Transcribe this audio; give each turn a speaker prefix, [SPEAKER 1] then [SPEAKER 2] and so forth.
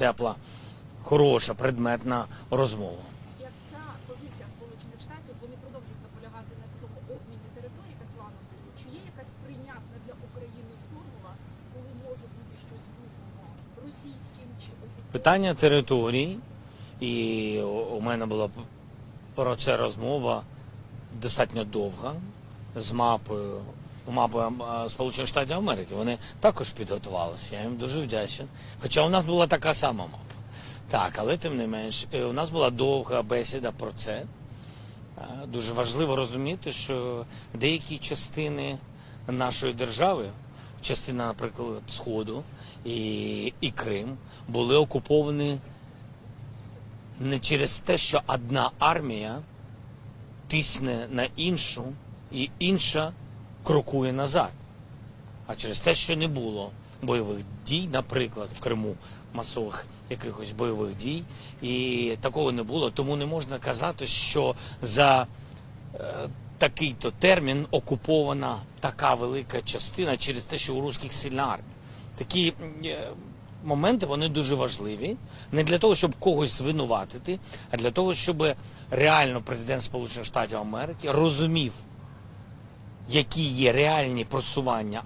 [SPEAKER 1] тепла, хороша, предметна розмова.
[SPEAKER 2] Яка позиція Сполучених Штатів? Вони продовжують наполягати на цьому обміні території, так званому. Чи є якась прийнятна для України формула, коли може бути щось визнано російським чи?
[SPEAKER 1] Питання територій, і у- у мене була про це розмова достатньо довга з мапою. Мапою Сполучених Штатів Америки. Вони також підготувалися. Я їм дуже вдячний. Хоча у нас була така сама мапа. Так, але тим не менш, е, у нас була довга бесіда про це. Е, Дуже важливо розуміти, що деякі частини нашої держави, частина, наприклад, Сходу і, і Крим, були окуповані не через те, що одна армія тисне на іншу, і інша крокує назад. А через те, що не було бойових дій, наприклад, в Криму масових якихось бойових дій, і такого не було. Тому не можна казати, що за е, такий-то термін окупована така велика частина через те, що у русських сильна армія. Такі е, моменти вони дуже важливі. Не для того, щоб когось звинуватити, а для того, щоб реально президент Сполучених Штатів Америки розумів, які є реальні просування